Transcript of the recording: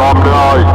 Dobra, mną